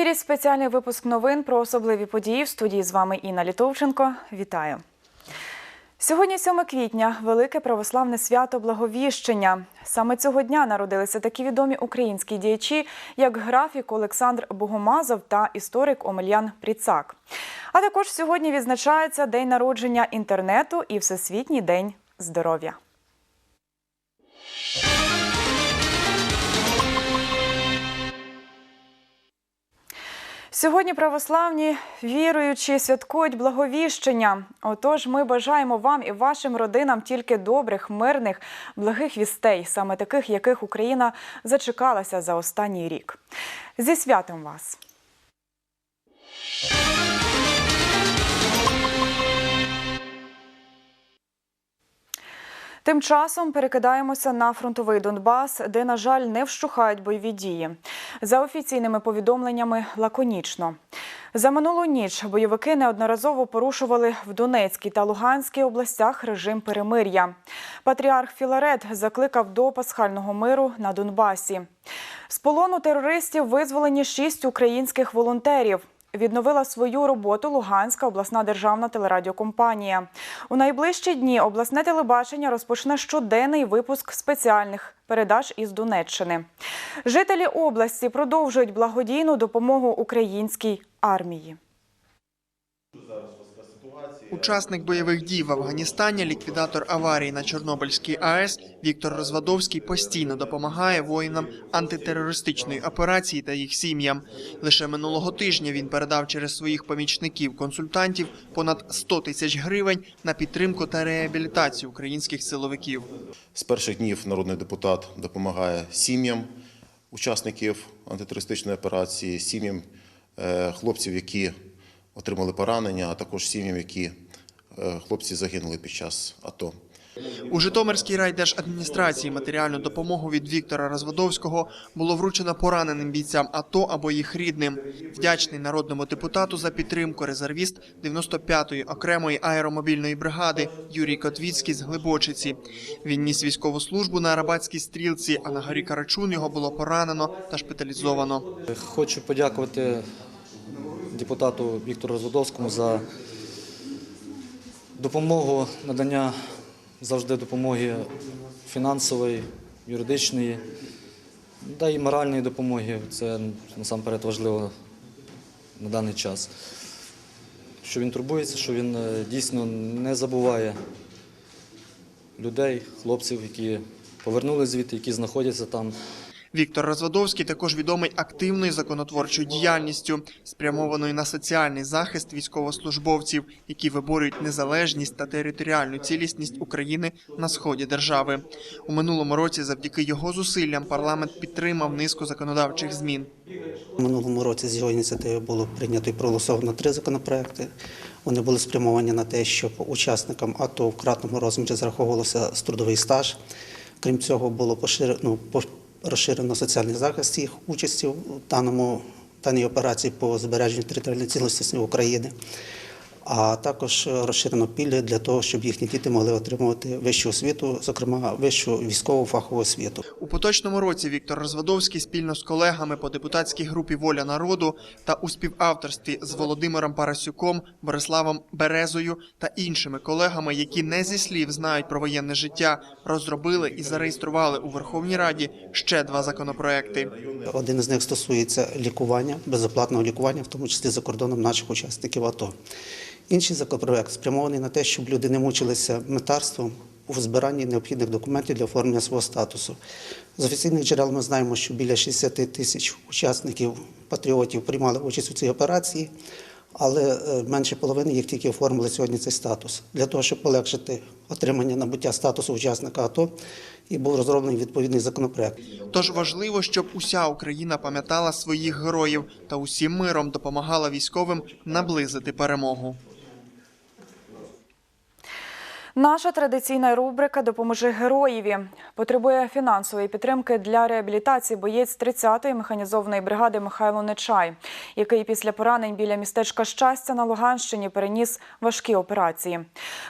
Ефірі спеціальний випуск новин про особливі події. В студії з вами Інна Літовченко. Вітаю. Сьогодні 7 квітня велике православне свято Благовіщення. Саме цього дня народилися такі відомі українські діячі, як графік Олександр Богомазов та історик Омельян Пріцак. А також сьогодні відзначається день народження інтернету і Всесвітній день здоров'я. Сьогодні православні віруючі святкують благовіщення. Отож, ми бажаємо вам і вашим родинам тільки добрих, мирних, благих вістей, саме таких, яких Україна зачекалася за останній рік. Зі святом вас! Тим часом перекидаємося на фронтовий Донбас, де, на жаль, не вщухають бойові дії. За офіційними повідомленнями, лаконічно. За минулу ніч бойовики неодноразово порушували в Донецькій та Луганській областях режим перемир'я. Патріарх Філарет закликав до пасхального миру на Донбасі. З полону терористів визволені шість українських волонтерів. Відновила свою роботу Луганська обласна державна телерадіокомпанія. У найближчі дні обласне телебачення розпочне щоденний випуск спеціальних передач із Донеччини. Жителі області продовжують благодійну допомогу українській армії. Учасник бойових дій в Афганістані, ліквідатор аварії на Чорнобильській АЕС Віктор Розвадовський постійно допомагає воїнам антитерористичної операції та їх сім'ям. Лише минулого тижня він передав через своїх помічників-консультантів понад 100 тисяч гривень на підтримку та реабілітацію українських силовиків. З перших днів народний депутат допомагає сім'ям учасників антитерористичної операції, сім'ям е, хлопців, які отримали поранення, а також сім'ям, які хлопці загинули під час АТО. У Житомирській райдержадміністрації матеріальну допомогу від Віктора Розвадовського було вручено пораненим бійцям АТО або їх рідним. Вдячний народному депутату за підтримку резервіст 95-ї окремої аеромобільної бригади Юрій Котвіцький з Глибочиці. Він ніс військову службу на Арабатській стрілці, а на горі Карачун його було поранено та шпиталізовано. Хочу подякувати депутату Віктору Розводовському за допомогу, надання завжди допомоги фінансової, юридичної, та й моральної допомоги. Це насамперед важливо на даний час. Що він турбується, що він е, дійсно не забуває людей, хлопців, які повернулися звідти, які знаходяться там. Віктор Розвадовський також відомий активною законотворчою діяльністю, спрямованою на соціальний захист військовослужбовців, які виборюють незалежність та територіальну цілісність України на сході держави. У минулому році, завдяки його зусиллям, парламент підтримав низку законодавчих змін. У минулому році з його ініціативи було прийнято і проголосовано три законопроекти. Вони були спрямовані на те, щоб учасникам АТО в кратному розмірі зараховувався трудовий стаж. Крім цього, було поширено, ну, розширено соціальний захист їх участі в даному даній операції по збереженню територіальної цілісності України. А також розширено пільги для того, щоб їхні діти могли отримувати вищу освіту, зокрема вищу військову фахову освіту. У поточному році Віктор Розвадовський спільно з колегами по депутатській групі Воля народу та у співавторстві з Володимиром Парасюком, Бориславом Березою та іншими колегами, які не зі слів знають про воєнне життя, розробили і зареєстрували у Верховній Раді ще два законопроекти. Один із них стосується лікування, безоплатного лікування, в тому числі за кордоном наших учасників АТО. Інший законопроект спрямований на те, щоб люди не мучилися метарством у збиранні необхідних документів для оформлення свого статусу. З офіційних джерел ми знаємо, що біля 60 тисяч учасників патріотів приймали участь у цій операції, але е, менше половини їх тільки оформили сьогодні цей статус. Для того, щоб полегшити отримання набуття статусу учасника АТО, і був розроблений відповідний законопроект. Тож важливо, щоб уся Україна пам'ятала своїх героїв та усім миром допомагала військовим наблизити перемогу. Наша традиційна рубрика Допоможи героєві потребує фінансової підтримки для реабілітації боєць 30-ї механізованої бригади Михайло Нечай, який після поранень біля містечка щастя на Луганщині переніс важкі операції.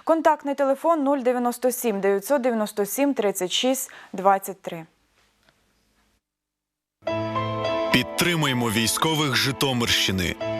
Контактний телефон 097 997 36 23. Підтримаймо військових Житомирщини.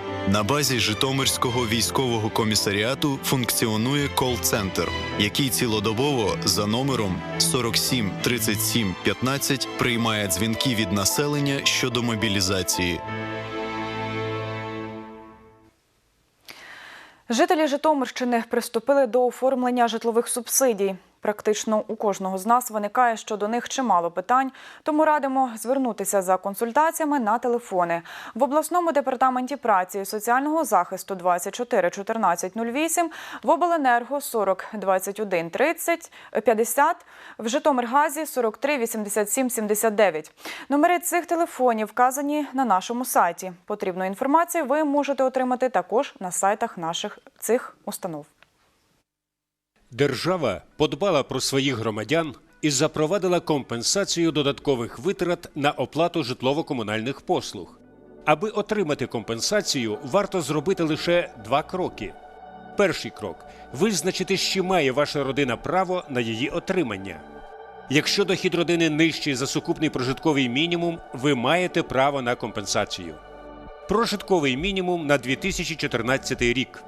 На базі Житомирського військового комісаріату функціонує кол-центр, який цілодобово за номером 47 37 15 приймає дзвінки від населення щодо мобілізації. Жителі Житомирщини приступили до оформлення житлових субсидій. Практично у кожного з нас виникає щодо них чимало питань, тому радимо звернутися за консультаціями на телефони в обласному департаменті праці і соціального захисту 24 14 08, в обленерго 40 21 30 50, в Житомиргазі 43 87 79. Номери цих телефонів вказані на нашому сайті. Потрібну інформацію ви можете отримати також на сайтах наших цих установ. Держава подбала про своїх громадян і запровадила компенсацію додаткових витрат на оплату житлово-комунальних послуг. Аби отримати компенсацію, варто зробити лише два кроки. Перший крок визначити, чи має ваша родина право на її отримання. Якщо дохід родини нижчий за сукупний прожитковий мінімум, ви маєте право на компенсацію. Прожитковий мінімум на 2014 рік.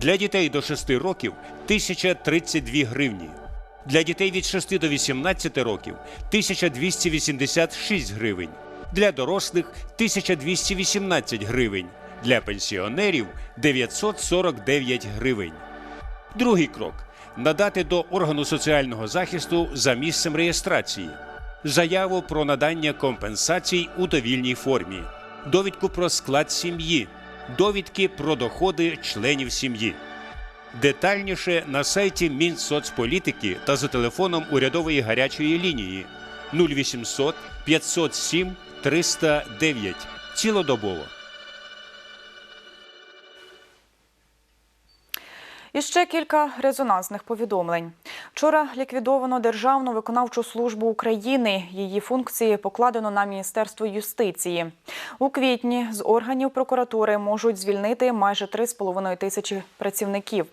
Для дітей до 6 років 1032 гривні. Для дітей від 6 до 18 років 1286 гривень. Для дорослих 1218 гривень. Для пенсіонерів 949 гривень. Другий крок надати до органу соціального захисту за місцем реєстрації заяву про надання компенсацій у довільній формі, довідку про склад сім'ї, довідки про доходи членів сім'ї. Детальніше на сайті Мінсоцполітики та за телефоном урядової гарячої лінії 0800 507 309 цілодобово. І ще кілька резонансних повідомлень. Вчора ліквідовано Державну виконавчу службу України. Її функції покладено на Міністерство юстиції. У квітні з органів прокуратури можуть звільнити майже 3,5 тисячі працівників.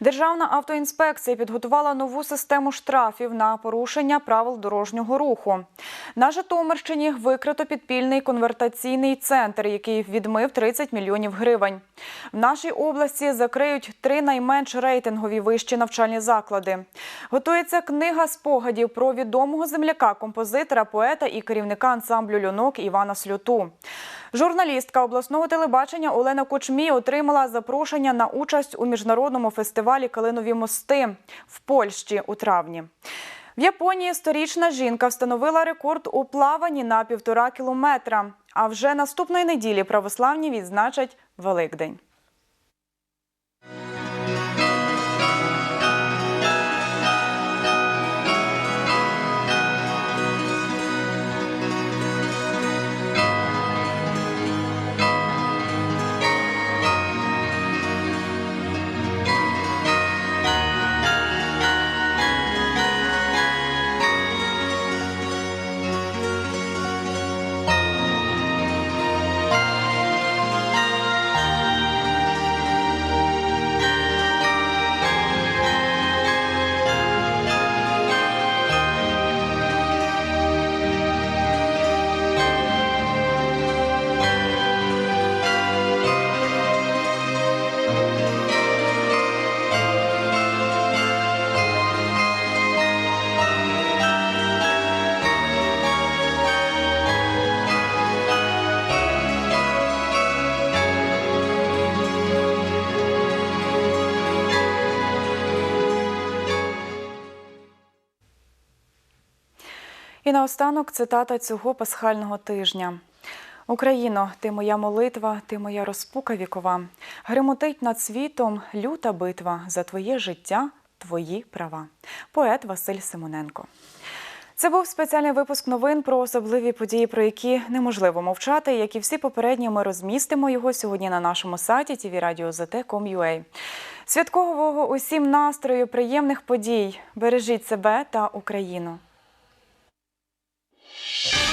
Державна автоінспекція підготувала нову систему штрафів на порушення правил дорожнього руху. На Житомирщині викрито підпільний конвертаційний центр, який відмив 30 мільйонів гривень. В нашій області закриють три найменш рейтингові вищі навчальні заклади. Готується книга спогадів про відомого земляка, композитора, поета і керівника ансамблю льонок Івана Слюту. Журналістка обласного телебачення Олена Кучмій отримала запрошення на участь у міжнародному фестивалі Калинові мости в Польщі у травні. В Японії сторічна жінка встановила рекорд у плаванні на півтора кілометра. А вже наступної неділі православні відзначать Великдень. І наостанок цитата цього пасхального тижня. Україно, ти моя молитва, ти моя розпука вікова. Гримотить над світом люта битва за твоє життя, твої права. Поет Василь Симоненко. Це був спеціальний випуск новин про особливі події, про які неможливо мовчати. Як і всі попередні, ми розмістимо його сьогодні на нашому сайті tvradio.zt.com.ua. Святкового усім настрою, приємних подій. Бережіть себе та Україну. you